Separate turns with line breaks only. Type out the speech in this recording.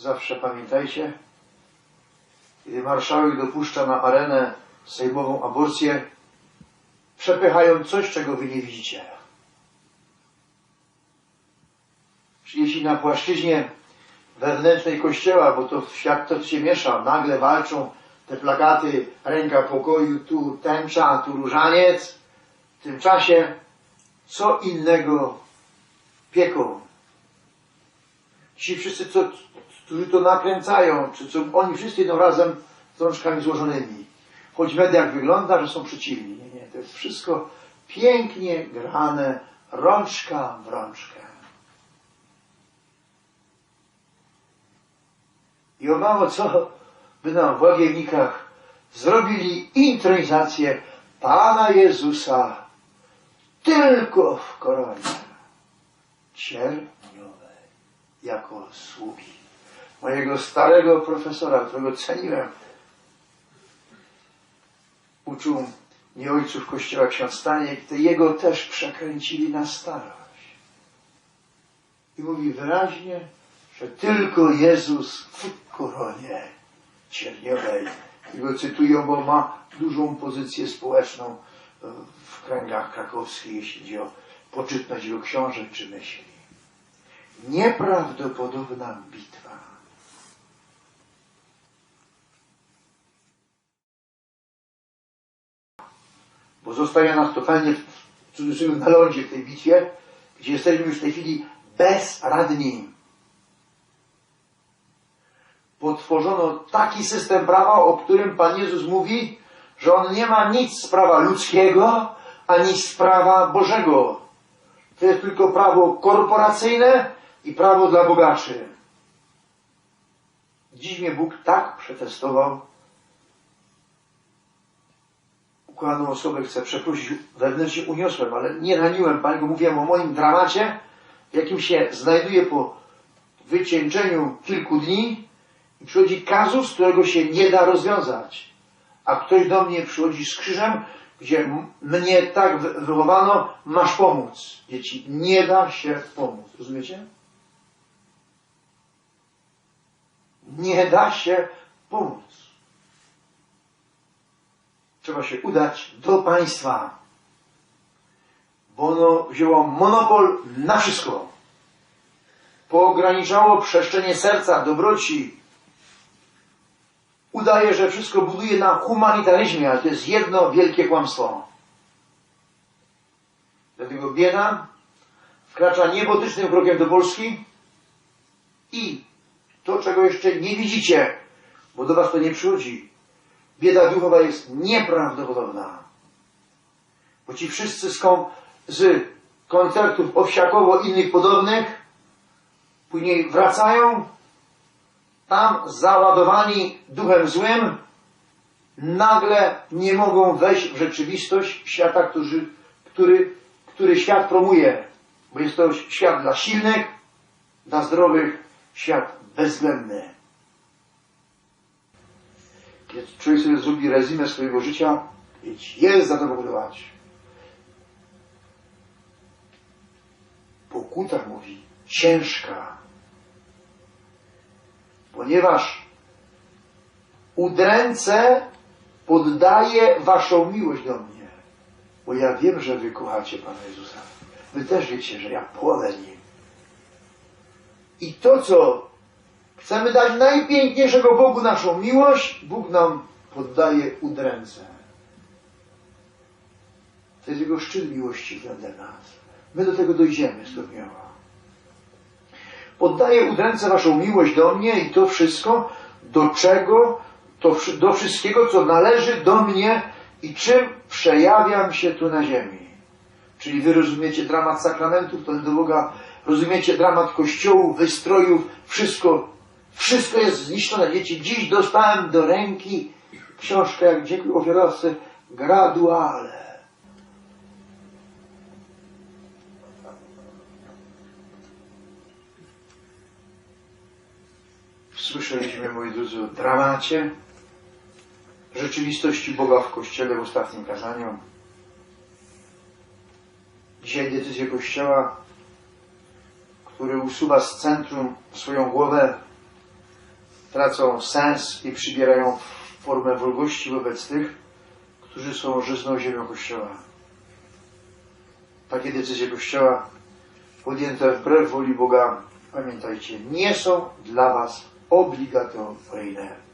Zawsze pamiętajcie, kiedy marszałek dopuszcza na arenę sejmową aborcję, przepychają coś, czego wy nie widzicie. Jeśli na płaszczyźnie wewnętrznej kościoła, bo to świat to się miesza, nagle walczą te plakaty, ręka pokoju, tu tęcza, tu różaniec, w tym czasie co innego pieką. Ci wszyscy, co, którzy to nakręcają, czy co, oni wszyscy idą razem z rączkami złożonymi. Choć mediach wygląda, że są przeciwni. Nie, nie, to jest wszystko pięknie grane, rączka w rączkę. I o mało co by nam w łagiewnikach zrobili intronizację Pana Jezusa tylko w koronie cierpniowej, jako sługi mojego starego profesora, którego ceniłem. Uczył nie ojców kościoła ksiądz Staniek, jego też przekręcili na starość. I mówi wyraźnie, że tylko Jezus w koronie cierniowej. I go cytują, bo ma dużą pozycję społeczną w kręgach krakowskich, jeśli chodzi o poczytność jego książek czy myśli. Nieprawdopodobna bitwa. Bo zostaje nas totalnie w cudzysłowie na lądzie w tej bitwie, gdzie jesteśmy już w tej chwili bezradni. Potworzono taki system prawa, o którym Pan Jezus mówi, że on nie ma nic z prawa ludzkiego, ani z prawa Bożego. To jest tylko prawo korporacyjne i prawo dla bogaczy. Dziś mnie Bóg tak przetestował. Ukochaną osobę chcę przeprosić, wewnętrznie uniosłem, ale nie raniłem Paniego. Mówiłem o moim dramacie, w jakim się znajduję po wycieńczeniu kilku dni i przychodzi kazus, którego się nie da rozwiązać. A ktoś do mnie przychodzi z krzyżem, gdzie mnie tak wy- wychowano, masz pomóc. Dzieci, nie da się pomóc. Rozumiecie? Nie da się pomóc. Trzeba się udać do państwa, bo ono wzięło monopol na wszystko. Pograniczało przestrzenie serca, dobroci, udaje, że wszystko buduje na humanitaryzmie, ale to jest jedno wielkie kłamstwo. Dlatego bieda wkracza niebotycznym krokiem do Polski i to, czego jeszcze nie widzicie, bo do was to nie przychodzi. Bieda duchowa jest nieprawdopodobna. Bo ci wszyscy skąd z koncertów owsiakowo innych podobnych później wracają tam załadowani duchem złym, nagle nie mogą wejść w rzeczywistość świata, który, który, który świat promuje. Bo jest to świat dla silnych, dla zdrowych, świat bezwzględny. Kiedy człowiek sobie zrobi rezymę swojego życia, wiedz, jest za to pokutować. Pokuta mówi, ciężka, ponieważ udręce poddaję waszą miłość do mnie. Bo ja wiem, że wy kochacie Pana Jezusa. Wy też wiecie, że ja płonę nim. I to, co chcemy dać najpiękniejszego Bogu naszą miłość, Bóg nam poddaje udręce. To jest Jego szczyt miłości względem nas. My do tego dojdziemy stopniowo. Poddaję udręce waszą miłość do mnie i to wszystko, do czego, to, do wszystkiego, co należy do mnie i czym przejawiam się tu na ziemi. Czyli wy rozumiecie dramat sakramentów, to do Boga, rozumiecie dramat kościołów, wystrojów, wszystko, wszystko jest zniszczone. Wiecie, dziś dostałem do ręki książkę, jak dziękuję ofiarowcy, graduale. Słyszeliśmy, moi drodzy, o dramacie rzeczywistości Boga w Kościele w ostatnim kazaniu. Dzisiaj decyzję Kościoła, który usuwa z centrum swoją głowę tracą sens i przybierają formę wrogości wobec tych, którzy są żyzną ziemią Kościoła. Takie decyzje Kościoła podjęte wbrew woli Boga, pamiętajcie, nie są dla Was obligatoryjne.